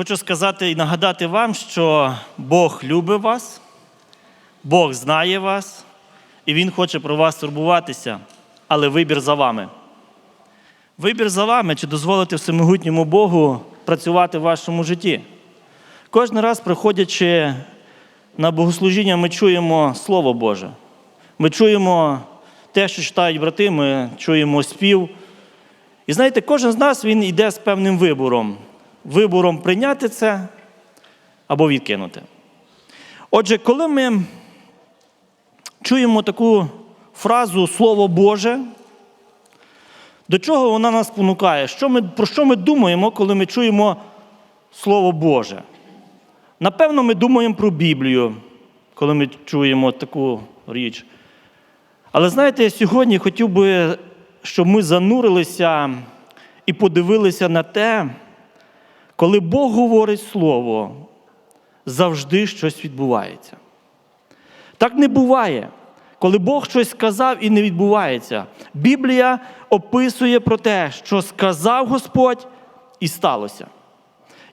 Хочу сказати і нагадати вам, що Бог любить вас, Бог знає вас, і Він хоче про вас турбуватися, але вибір за вами. Вибір за вами, чи дозволити всемогутньому Богу працювати в вашому житті. Кожен раз, приходячи на богослужіння, ми чуємо Слово Боже. Ми чуємо те, що читають брати, ми чуємо спів. І знаєте, кожен з нас він йде з певним вибором. Вибором прийняти це або відкинути. Отже, коли ми чуємо таку фразу Слово Боже, до чого вона нас понукає? Що ми, про що ми думаємо, коли ми чуємо Слово Боже? Напевно, ми думаємо про Біблію, коли ми чуємо таку річ. Але знаєте, я сьогодні хотів би, щоб ми занурилися і подивилися на те, коли Бог говорить Слово, завжди щось відбувається. Так не буває, коли Бог щось сказав і не відбувається. Біблія описує про те, що сказав Господь і сталося.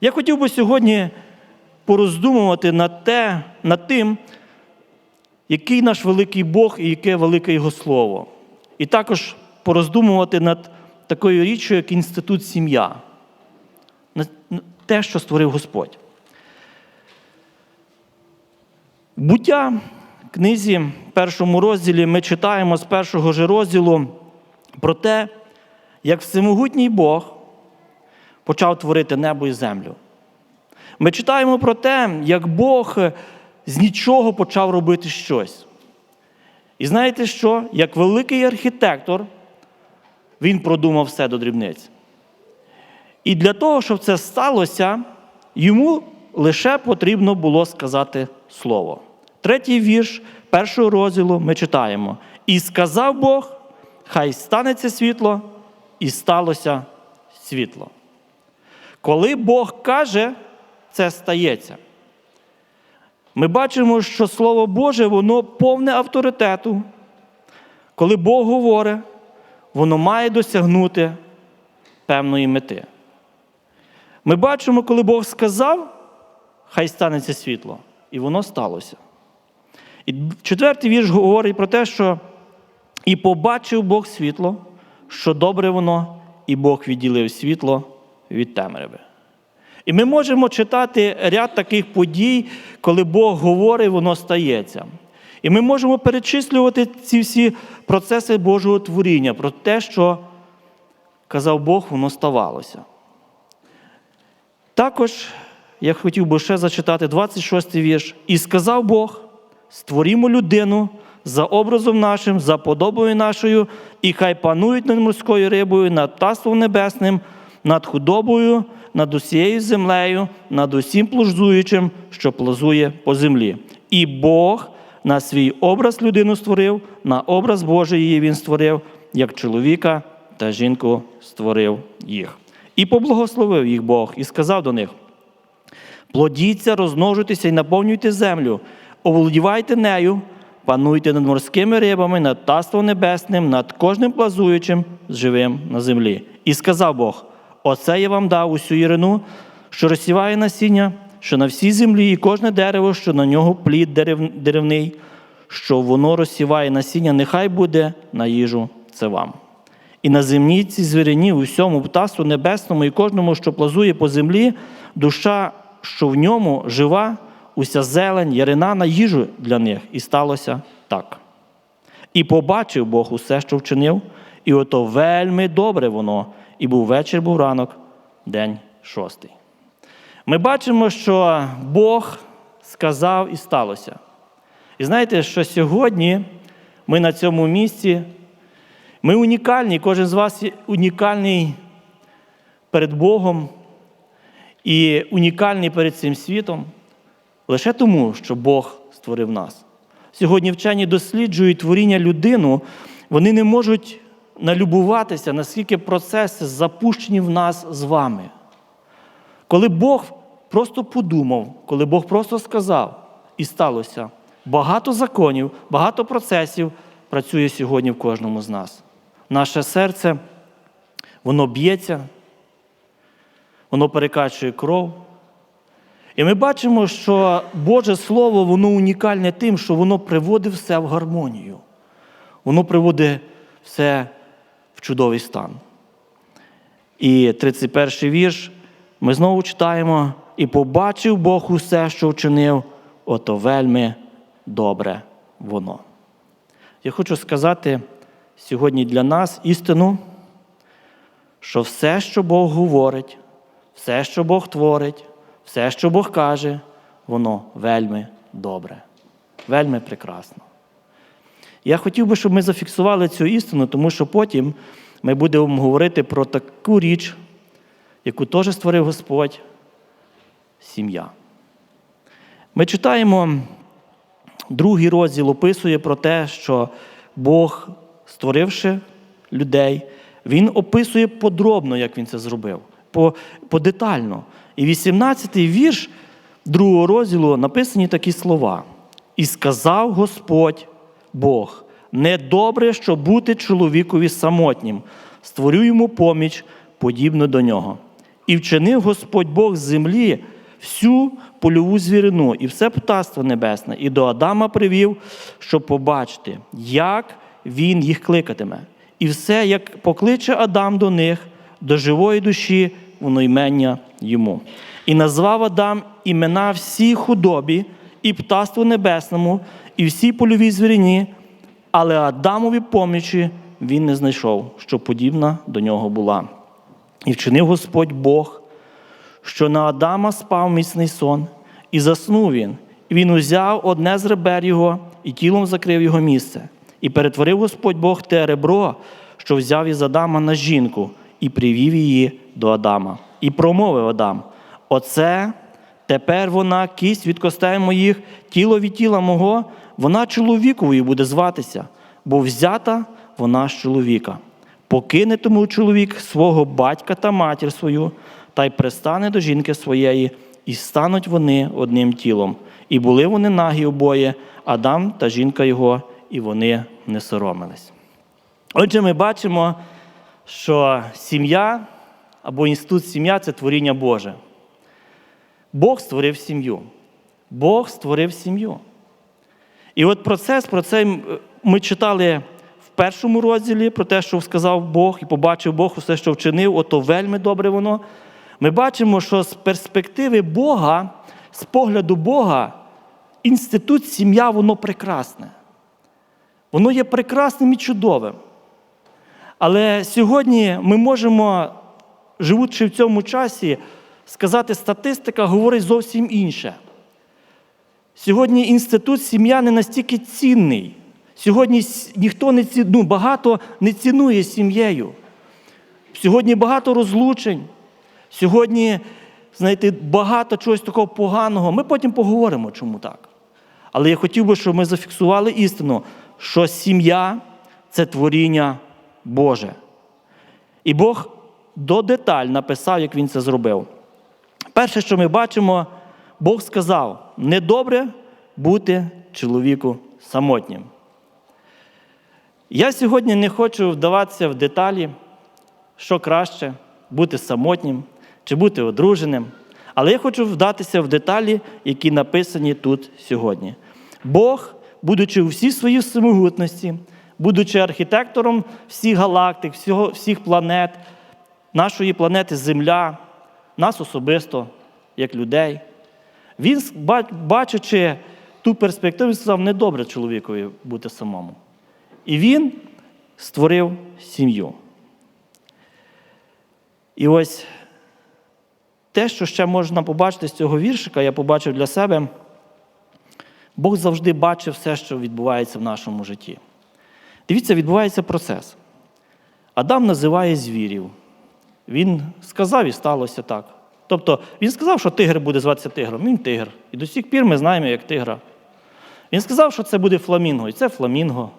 Я хотів би сьогодні пороздумувати над, те, над тим, який наш великий Бог і яке велике Його Слово. І також пороздумувати над такою річчю, як інститут сім'я, те, що створив Господь. Буття в книзі, в першому розділі, ми читаємо з першого ж розділу про те, як всемогутній Бог почав творити небо і землю. Ми читаємо про те, як Бог з нічого почав робити щось. І знаєте що? Як великий архітектор, він продумав все до дрібниць. І для того, щоб це сталося, йому лише потрібно було сказати слово. Третій вірш першого розділу ми читаємо: І сказав Бог, хай станеться світло, і сталося світло. Коли Бог каже, це стається. Ми бачимо, що Слово Боже, воно повне авторитету. Коли Бог говорить, воно має досягнути певної мети. Ми бачимо, коли Бог сказав, хай станеться світло, і воно сталося. І четвертий вірш говорить про те, що і побачив Бог світло, що добре воно, і Бог відділив світло від темряви. І ми можемо читати ряд таких подій, коли Бог говорить, воно стається. І ми можемо перечислювати ці всі процеси Божого творіння, про те, що казав Бог, воно ставалося. Також я хотів би ще зачитати 26 й вірш. І сказав Бог: створімо людину за образом нашим, за подобою нашою, і хай панують над морською рибою, над птаством небесним, над худобою, над усією землею, над усім плужзуючим, що плазує по землі. І Бог на свій образ людину створив, на образ Божий її він створив, як чоловіка та жінку створив їх. І поблагословив їх Бог, і сказав до них: плодіться, розмножуйтеся і наповнюйте землю, оволодівайте нею, пануйте над морськими рибами, над таством небесним, над кожним плазуючим, живим на землі. І сказав Бог: Оце я вам дав усю ірину, що розсіває насіння, що на всій землі, і кожне дерево, що на нього плід деревний, що воно розсіває насіння, нехай буде на їжу це вам. І на землі ці звірині, усьому птаству небесному і кожному, що плазує по землі, душа, що в ньому жива, уся зелень, ярина на їжу для них, і сталося так. І побачив Бог усе, що вчинив, і ото вельми добре воно, і був вечір, був ранок, день шостий. Ми бачимо, що Бог сказав і сталося. І знаєте, що сьогодні ми на цьому місці, ми унікальні, кожен з вас унікальний перед Богом і унікальний перед цим світом лише тому, що Бог створив нас. Сьогодні вчені досліджують творіння людину, вони не можуть налюбуватися, наскільки процеси запущені в нас з вами. Коли Бог просто подумав, коли Бог просто сказав, і сталося, багато законів, багато процесів працює сьогодні в кожному з нас. Наше серце, воно б'ється, воно перекачує кров, І ми бачимо, що Боже Слово, воно унікальне тим, що воно приводить все в гармонію. Воно приводить все в чудовий стан. І 31 вірш ми знову читаємо: і побачив Бог усе, що вчинив, ото вельми добре воно. Я хочу сказати сьогодні для нас істину, що все, що Бог говорить, все, що Бог творить, все, що Бог каже, воно вельми добре, вельми прекрасно. Я хотів би, щоб ми зафіксували цю істину, тому що потім ми будемо говорити про таку річ, яку теж створив Господь сім'я. Ми читаємо, другий розділ описує про те, що Бог, створивши людей, Він описує подробно, як він це зробив, подетально. І 18-й вірш другого розділу написані такі слова. І сказав Господь Бог, недобре, щоб бути чоловікові самотнім, створю йому поміч, подібну до нього. І вчинив Господь Бог з землі всю польову звірину і все птаство небесне, і до Адама привів, щоб побачити, як він їх кликатиме. І все, як покличе Адам до них, до живої душі, воно ймення йому. І назвав Адам імена всій худобі, і птаству небесному, і всій польовій звірині, але Адамові помічі він не знайшов, що подібна до нього була. І вчинив Господь Бог, що на Адама спав міцний сон, і заснув він. І він узяв одне з ребер його і тілом закрив його місце. І перетворив Господь Бог те ребро, що взяв із Адама на жінку, і привів її до Адама. І промовив Адам: Оце тепер вона кість від костей моїх, тіло від тіла мого, вона чоловіковою буде зватися, бо взята вона з чоловіка. Покине тому чоловік свого батька та матір свою, та й пристане до жінки своєї, і стануть вони одним тілом. І були вони нагі обоє, Адам та жінка його, і вони не соромились. Отже, ми бачимо, що сім'я або інститут сім'я це творіння Боже. Бог створив сім'ю. Бог створив сім'ю. І от процес, про це ми читали в першому розділі, про те, що сказав Бог, і побачив Бог усе, що вчинив, ото вельми добре воно. Ми бачимо, що з перспективи Бога, з погляду Бога, інститут сім'я, воно прекрасне. Воно є прекрасним і чудовим. Але сьогодні ми можемо, живучи в цьому часі, сказати, статистика говорить зовсім інше. Сьогодні інститут сім'я не настільки цінний. Сьогодні ніхто не ці... ну, багато не цінує сім'єю. Сьогодні багато розлучень. Сьогодні, знаєте, багато чогось такого поганого. Ми потім поговоримо, чому так. Але я хотів би, щоб ми зафіксували істину, що сім'я це творіння Боже. І Бог до деталь написав, як він це зробив. Перше, що ми бачимо, Бог сказав: недобре бути чоловіку самотнім. Я сьогодні не хочу вдаватися в деталі, що краще бути самотнім чи бути одруженим. Але я хочу вдатися в деталі, які написані тут сьогодні. Бог, будучи у всій своїй самогутності, будучи архітектором всіх галактик, всього, всіх планет, нашої планети Земля, нас особисто, як людей, він, бачачи ту перспективу, сказав, недобре чоловікові бути самому. І він створив сім'ю. І ось те, що ще можна побачити з цього віршика, я побачив для себе, Бог завжди бачив все, що відбувається в нашому житті. Дивіться, відбувається процес. Адам називає звірів. Він сказав і сталося так. Тобто він сказав, що тигр буде зватися тигром. Він тигр. І до сих пір ми знаємо, як тигра. Він сказав, що це буде фламінго, і це фламінго.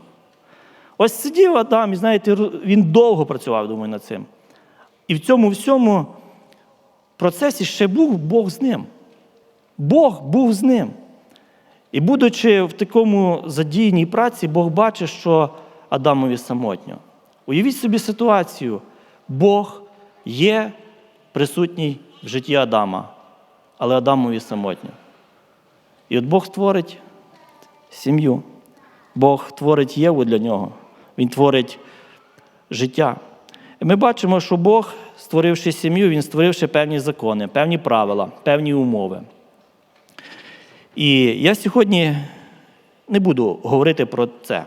Ось сидів Адам, і знаєте, він довго працював, думаю, над цим. І в цьому всьому процесі ще був Бог з ним. Бог був з ним. І будучи в такому задіяній праці, Бог бачить, що Адамові самотньо. Уявіть собі ситуацію. Бог є присутній в житті Адама. але Адамові самотньо. І от Бог створить сім'ю. Бог творить Єву для нього. Він творить життя. І ми бачимо, що Бог, створивши сім'ю, Він створивши певні закони, певні правила, певні умови. І я сьогодні не буду говорити про це.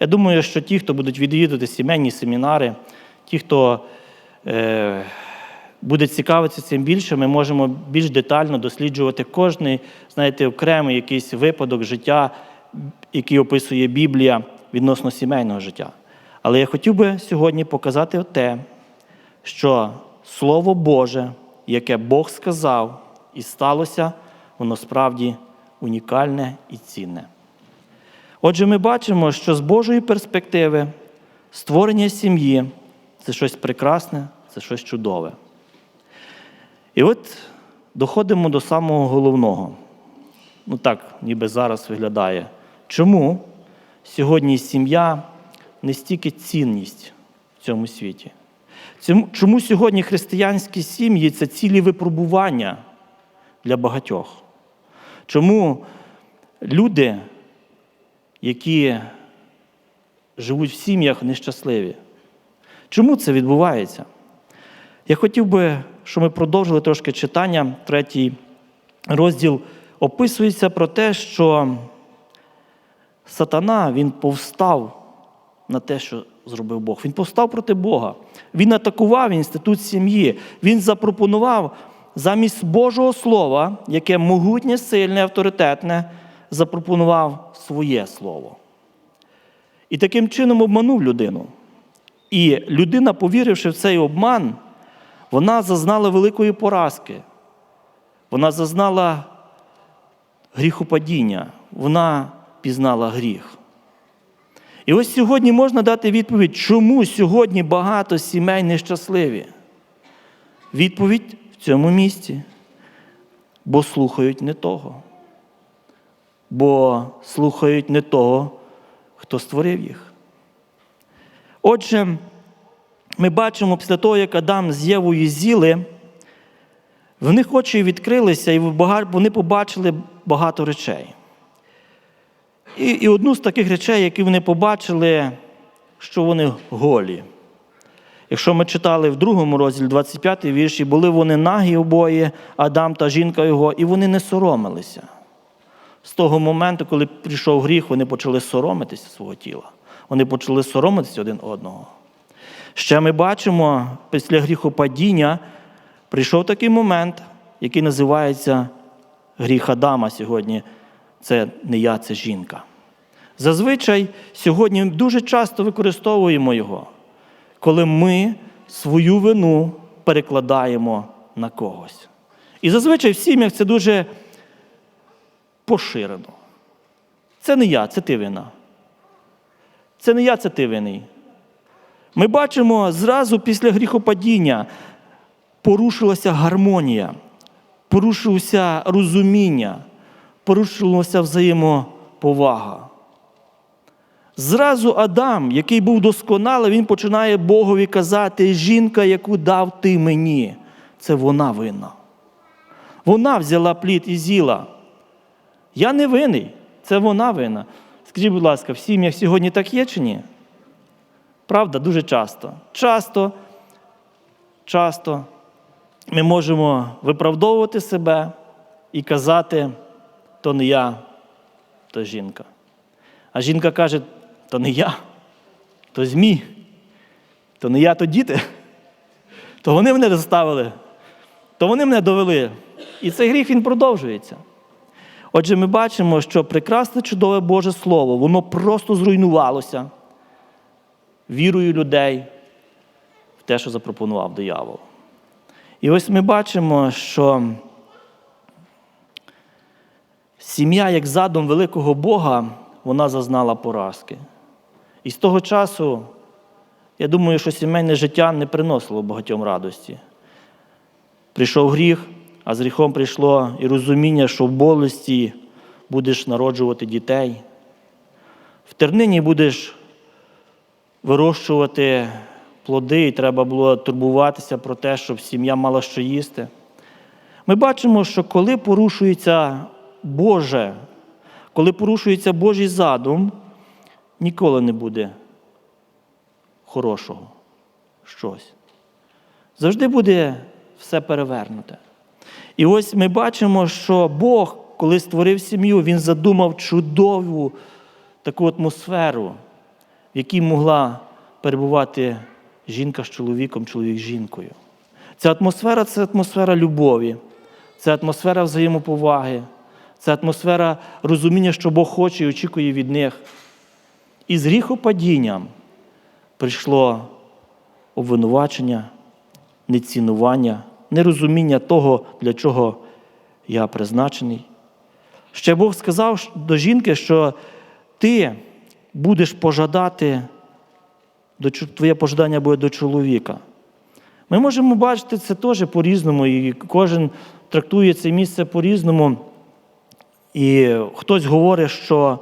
Я думаю, що ті, хто будуть відвідувати сімейні семінари, ті, хто е, буде цікавитися цим більше, ми можемо більш детально досліджувати кожний, знаєте, окремий якийсь випадок життя, який описує Біблія відносно сімейного життя. Але я хотів би сьогодні показати те, що Слово Боже, яке Бог сказав і сталося, воно справді унікальне і цінне. Отже, ми бачимо, що з Божої перспективи створення сім'ї це щось прекрасне, це щось чудове. І от доходимо до самого головного. Ну так, ніби зараз виглядає. Чому сьогодні сім'я не стільки цінність в цьому світі? Чому сьогодні християнські сім'ї це цілі випробування для багатьох? Чому люди, які живуть в сім'ях, нещасливі? Чому це відбувається? Я хотів би, щоб ми продовжили трошки читання. Третій розділ описується про те, що сатана він повстав на те, що зробив Бог. Він повстав проти Бога. Він атакував інститут сім'ї. Він запропонував замість Божого Слова, яке могутнє, сильне, авторитетне, запропонував своє слово. І таким чином обманув людину. І людина, повіривши в цей обман, вона зазнала великої поразки. Вона зазнала гріхопадіння, вона пізнала гріх. І ось сьогодні можна дати відповідь, чому сьогодні багато сімей нещасливі. Відповідь цьому місці. Бо слухають не того. Бо слухають не того, хто створив їх. Отже, ми бачимо після того, як Адам з Євою з'їли, в них очі відкрилися, і вони побачили багато речей. І, і одну з таких речей, які вони побачили, що вони голі. Якщо ми читали в другому розділі 25 вірші, були вони нагі обоє, Адам та жінка його, і вони не соромилися. З того моменту, коли прийшов гріх, вони почали соромитися свого тіла. Вони почали соромитися один одного. Ще ми бачимо, після гріхопадіння прийшов такий момент, який називається гріх Адама сьогодні. Це не я, це жінка. Зазвичай сьогодні дуже часто використовуємо його, коли ми свою вину перекладаємо на когось. І зазвичай в сім'ях це дуже поширено. Це не я, це ти вина. Це не я, це ти винний. Ми бачимо зразу після гріхопадіння порушилася гармонія, порушилося розуміння, порушилася взаємоповага. Зразу Адам, який був досконалий, він починає Богові казати: жінка, яку дав ти мені, це вона винна. Вона взяла плід і з'їла. Я не винний, це вона винна. Скажіть, будь ласка, в сім'ях сьогодні так є чи ні? Правда, дуже часто. Часто, часто ми можемо виправдовувати себе і казати, то не я, то жінка. А жінка каже, то не я, то змій, то не я, то діти. То вони мене заставили, то вони мене довели. І цей гріх він продовжується. Отже, ми бачимо, що прекрасне чудове Боже Слово, воно просто зруйнувалося вірою людей в те, що запропонував диявол. І ось ми бачимо, що сім'я, як задум великого Бога, вона зазнала поразки. І з того часу, я думаю, що сімейне життя не приносило багатьом радості. Прийшов гріх, а з гріхом прийшло і розуміння, що в болесті будеш народжувати дітей. В тернині будеш вирощувати плоди, і треба було турбуватися про те, щоб сім'я мала що їсти. Ми бачимо, що коли порушується Боже, коли порушується Божий задум, ніколи не буде хорошого щось. Завжди буде все перевернуте. І ось ми бачимо, що Бог, коли створив сім'ю, Він задумав чудову таку атмосферу, в якій могла перебувати жінка з чоловіком, чоловік з жінкою. Ця атмосфера це атмосфера любові, це атмосфера взаємоповаги, це атмосфера розуміння, що Бог хоче і очікує від них. І з гріхопадінням прийшло обвинувачення, нецінування, нерозуміння того, для чого я призначений. Ще Бог сказав до жінки, що ти будеш пожадати, твоє пожадання буде до чоловіка. Ми можемо бачити це теж по-різному, і кожен трактує це місце по-різному. І хтось говорить, що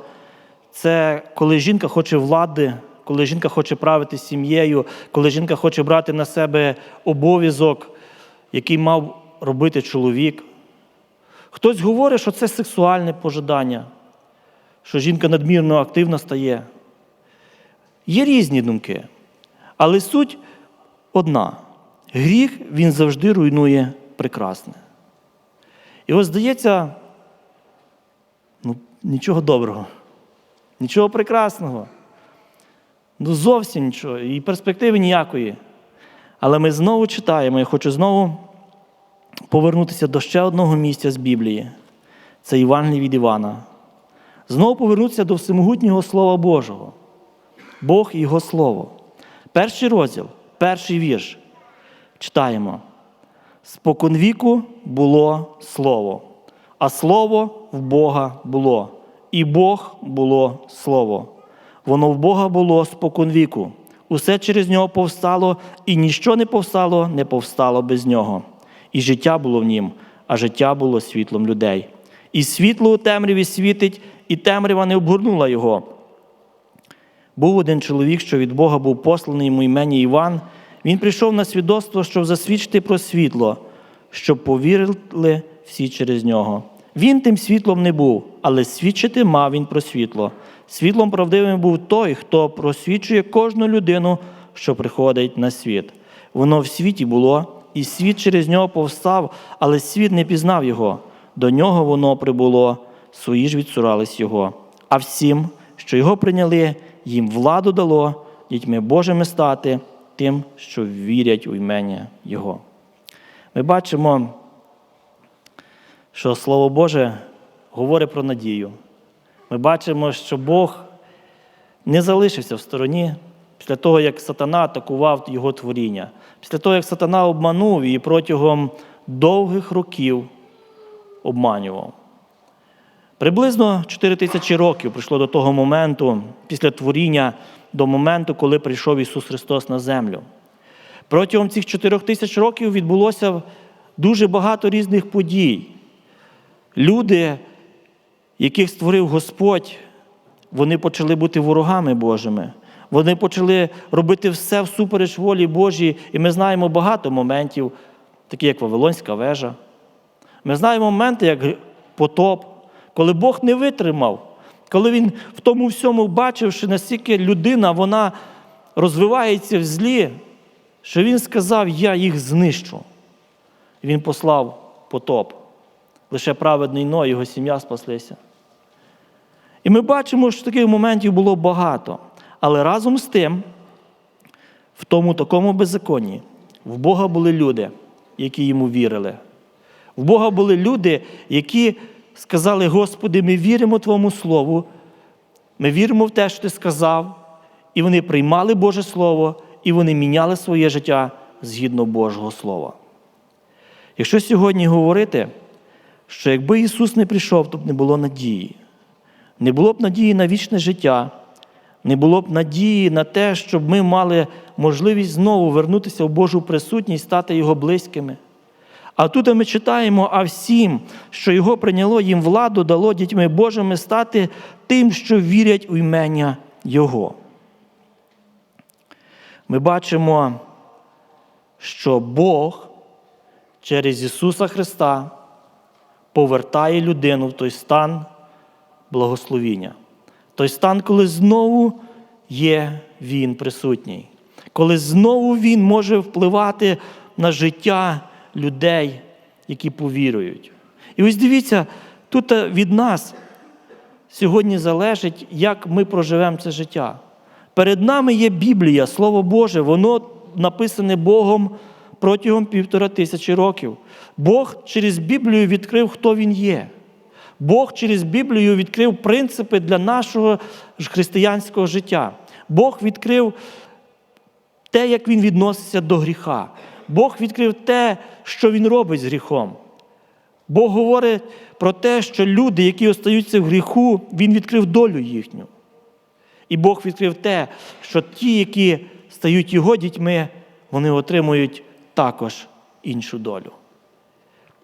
це коли жінка хоче влади, коли жінка хоче правити сім'єю, коли жінка хоче брати на себе обов'язок, який мав робити чоловік. Хтось говорить, що це сексуальне пожадання, що жінка надмірно активна стає. Є різні думки, але суть одна: гріх він завжди руйнує прекрасне. І ось здається, ну, нічого доброго, нічого прекрасного. Ну, зовсім нічого, і перспективи ніякої. Але ми знову читаємо, я хочу знову повернутися до ще одного місця з Біблії. Це Івангелій від Івана. Знову повернутися до всемогутнього Слова Божого. Бог і Його Слово. Перший розділ, перший вірш. Читаємо. Споконвіку було Слово, а Слово в Бога було, і Бог було Слово. Воно в Бога було споконвіку. Усе через нього повстало, і ніщо не повстало, не повстало без нього. І життя було в нім, а життя було світлом людей. І світло у темряві світить, і темрява не обгорнула його. Був один чоловік, що від Бога був посланий йому імені Іван. Він прийшов на свідоцтво, щоб засвідчити про світло, щоб повірили всі через нього. Він тим світлом не був, але свідчити мав він про світло. Світлом правдивим був той, хто просвічує кожну людину, що приходить на світ. Воно в світі було, і світ через нього повстав, але світ не пізнав його. До нього воно прибуло, свої ж відсурались його. А всім, що його прийняли, їм владу дало дітьми Божими стати, тим, що вірять у імення Його. Ми бачимо, що Слово Боже говорить про надію. Ми бачимо, що Бог не залишився в стороні після того, як сатана атакував його творіння, після того, як сатана обманув і протягом довгих років обманював. Приблизно 4 тисячі років прийшло до того моменту, після творіння, до моменту, коли прийшов Ісус Христос на землю. Протягом цих 4 тисяч років відбулося дуже багато різних подій. Люди, яких створив Господь, вони почали бути ворогами Божими. Вони почали робити все всупереч волі Божій, і ми знаємо багато моментів, такі як Вавилонська вежа. Ми знаємо моменти, як потоп, коли Бог не витримав, коли Він в тому всьому бачив, що настільки людина вона розвивається в злі, що Він сказав, я їх знищу. Він послав потоп. Лише праведний Ной, його сім'я спаслися. І ми бачимо, що таких моментів було багато. Але разом з тим, в тому такому беззаконні, в Бога були люди, які йому вірили. В Бога були люди, які сказали: Господи, ми віримо Твоєму Слову, ми віримо в те, що Ти сказав, і вони приймали Боже Слово, і вони міняли своє життя згідно Божого Слова. Якщо сьогодні говорити, що якби Ісус не прийшов, то б не було надії. Не було б надії на вічне життя, не було б надії на те, щоб ми мали можливість знову вернутися в Божу присутність, стати Його близькими. А тут ми читаємо, а всім, що Його прийняло, їм владу дало дітьми Божими стати тим, що вірять у імення Його. Ми бачимо, що Бог через Ісуса Христа повертає людину в той стан благословіння. Той стан, коли знову є Він присутній, коли знову Він може впливати на життя людей, які повірують. І ось дивіться, тут е, від нас сьогодні залежить, як ми проживемо це життя. Перед нами є Біблія, Слово Боже, воно написане Богом протягом півтора тисячі років. Бог через Біблію відкрив, хто Він є. Бог через Біблію відкрив принципи для нашого християнського життя. Бог відкрив те, як Він відноситься до гріха. Бог відкрив те, що Він робить з гріхом. Бог говорить про те, що люди, які остаються в гріху, Він відкрив долю їхню. І Бог відкрив те, що ті, які стають його дітьми, вони отримують також іншу долю.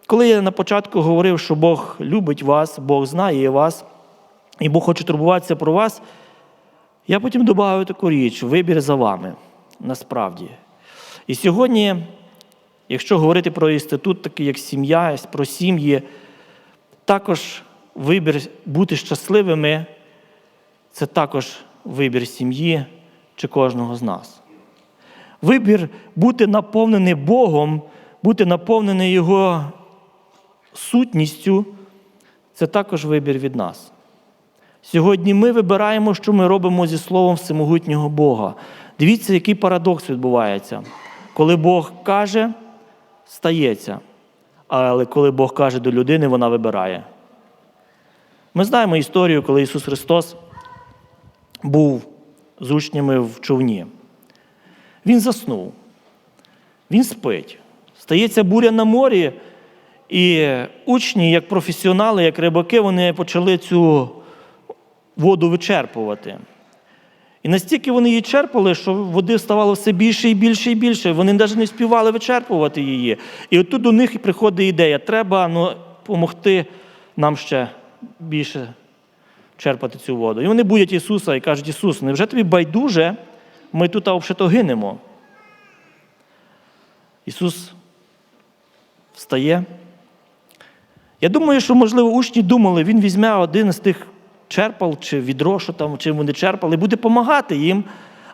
Коли я на початку говорив, що Бог любить вас, Бог знає вас, і Бог хоче турбуватися про вас, я потім додав таку річ: вибір за вами насправді. І сьогодні, якщо говорити про інститут, такий як сім'я, про сім'ї, також вибір бути щасливими це також вибір сім'ї чи кожного з нас. Вибір бути наповнений Богом, бути наповнений Його сутністю це також вибір від нас. Сьогодні ми вибираємо, що ми робимо зі Словом всемогутнього Бога. Дивіться, який парадокс відбувається. Коли Бог каже, стається. Але коли Бог каже до людини, вона вибирає. Ми знаємо історію, коли Ісус Христос був з учнями в човні. Він заснув, він спить. Стається буря на морі, і учні, як професіонали, як рибаки, вони почали цю воду вичерпувати. І настільки вони її черпали, що води ставало все більше і більше і більше. Вони навіть не співали вичерпувати її. І отут до них приходить ідея: треба ну, допомогти нам ще більше черпати цю воду. І вони будять Ісуса і кажуть, Ісус, невже тобі байдуже, ми тут взагалі гинемо? Ісус встає. Я думаю, що, можливо, учні думали, Він візьме один з тих черпал чи відро, що там, чим вони черпали, і буде допомагати їм.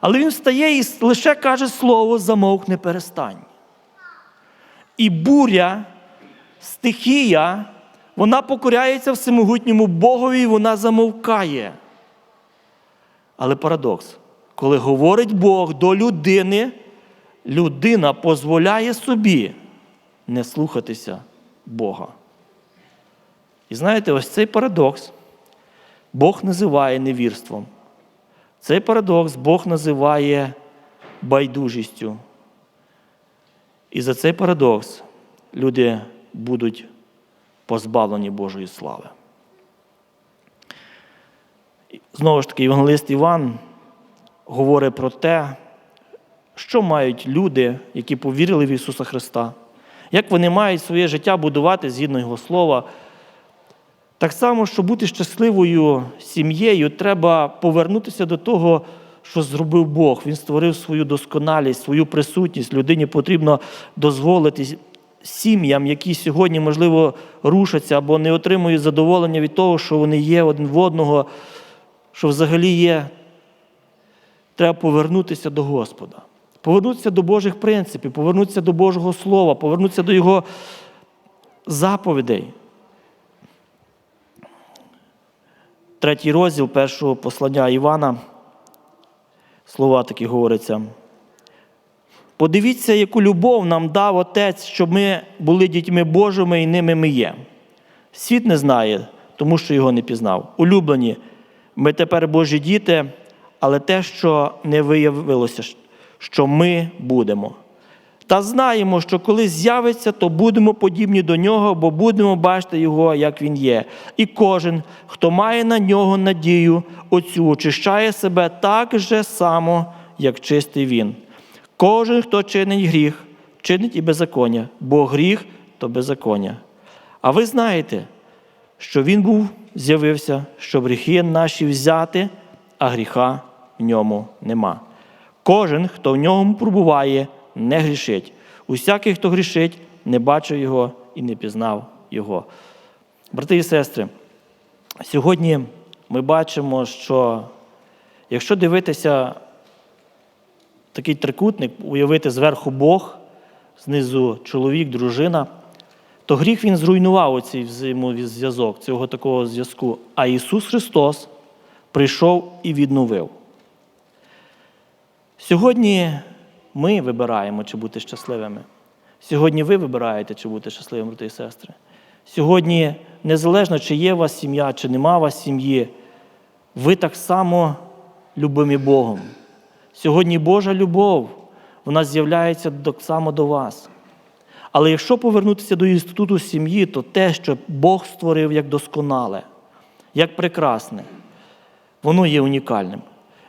Але він встає і лише каже слово замовкне перестань. І буря, стихія, вона покоряється всемогутньому Богові, і вона замовкає. Але парадокс, коли говорить Бог до людини, людина дозволяє собі не слухатися Бога. І знаєте, ось цей парадокс Бог називає невірством. Цей парадокс Бог називає байдужістю. І за цей парадокс люди будуть позбавлені Божої слави. Знову ж таки, Євангелист Іван говорить про те, що мають люди, які повірили в Ісуса Христа, як вони мають своє життя будувати згідно Його Слова. Так само, щоб бути щасливою сім'єю, треба повернутися до того, що зробив Бог. Він створив свою досконалість, свою присутність. Людині потрібно дозволити сім'ям, які сьогодні, можливо, рушаться або не отримують задоволення від того, що вони є один в одного, що взагалі є. Треба повернутися до Господа, повернутися до Божих принципів, повернутися до Божого Слова, повернутися до Його заповідей. Третій розділ першого послання Івана. Слова такі говоряться. Подивіться, яку любов нам дав Отець, щоб ми були дітьми Божими і ними ми є. Світ не знає, тому що його не пізнав. Улюблені, ми тепер Божі діти, але те, що не виявилося, що ми будемо. Та знаємо, що коли з'явиться, то будемо подібні до нього, бо будемо бачити його, як він є. І кожен, хто має на нього надію, оцю очищає себе так же само, як чистий він. Кожен, хто чинить гріх, чинить і беззаконня, бо гріх то беззаконня. А ви знаєте, що він був, з'явився, щоб гріхи наші взяти, а гріха в ньому нема. Кожен, хто в ньому пробуває, не грішить. Усякий, хто грішить, не бачив його і не пізнав його. Брати і сестри, сьогодні ми бачимо, що якщо дивитися такий трикутник, уявити зверху Бог, знизу чоловік, дружина, то гріх він зруйнував оцей взаємозв'язок, цього такого зв'язку. А Ісус Христос прийшов і відновив. Сьогодні ми вибираємо, чи бути щасливими. Сьогодні ви вибираєте, чи бути щасливими, брати і сестри. Сьогодні, незалежно, чи є у вас сім'я, чи нема у вас сім'ї, ви так само любимі Богом. Сьогодні Божа любов, вона з'являється так само до вас. Але якщо повернутися до інституту сім'ї, то те, що Бог створив як досконале, як прекрасне, воно є унікальним.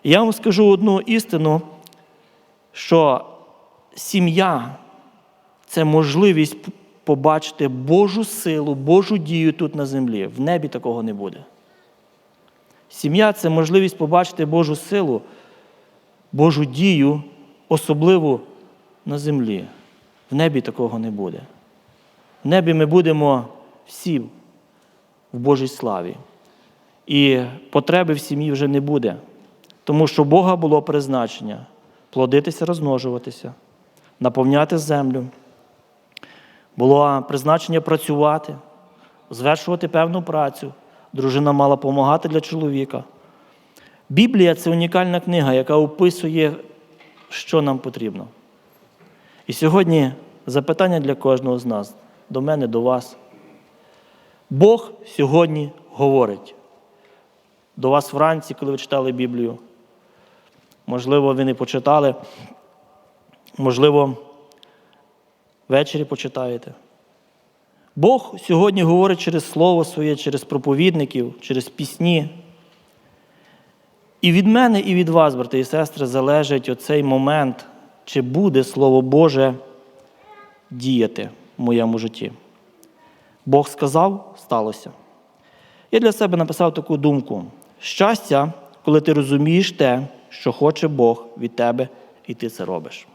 Я вам скажу одну істину, що сім'я це можливість побачити Божу силу, Божу дію тут на землі. В небі такого не буде. Сім'я це можливість побачити Божу силу, Божу дію, особливо на землі. В небі такого не буде. В небі ми будемо всі в Божій славі. І потреби в сім'ї вже не буде. Тому що Бога було призначення плодитися, розмножуватися, наповняти землю. Було призначення працювати, звершувати певну працю. Дружина мала допомагати для чоловіка. Біблія це унікальна книга, яка описує, що нам потрібно. І сьогодні запитання для кожного з нас, до мене, до вас. Бог сьогодні говорить до вас вранці, коли ви читали Біблію. Можливо, ви не почитали, можливо, ввечері почитаєте. Бог сьогодні говорить через Слово своє, через проповідників, через пісні. І від мене, і від вас, брати і сестри, залежить оцей момент, чи буде Слово Боже діяти в моєму житті. Бог сказав, сталося. Я для себе написав таку думку: щастя, коли ти розумієш те, що хоче Бог від тебе, і ти це робиш.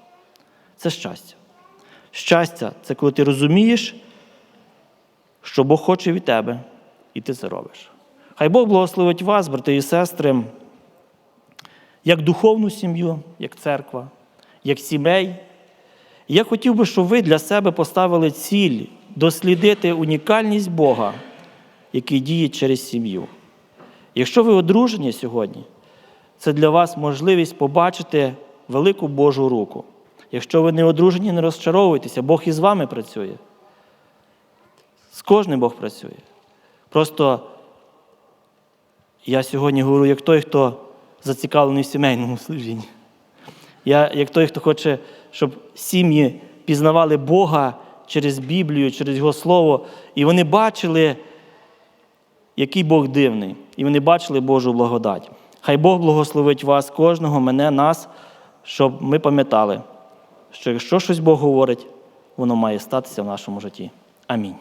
Це щастя. Щастя це коли ти розумієш, що Бог хоче від тебе, і ти це робиш. Хай Бог благословить вас, брати і сестри, як духовну сім'ю, як церква, як сімей. Я хотів би, щоб ви для себе поставили ціль дослідити унікальність Бога, який діє через сім'ю. Якщо ви одружені сьогодні, це для вас можливість побачити велику Божу руку. Якщо ви не одружені, не розчаровуйтеся, Бог і з вами працює. З кожним Бог працює. Просто я сьогодні говорю як той, хто зацікавлений в сімейному служінні. Я як той, хто хоче, щоб сім'ї пізнавали Бога через Біблію, через Його Слово, і вони бачили, який Бог дивний, і вони бачили Божу благодать. Хай Бог благословить вас, кожного, мене, нас, щоб ми пам'ятали, що якщо щось Бог говорить, воно має статися в нашому житті. Амінь.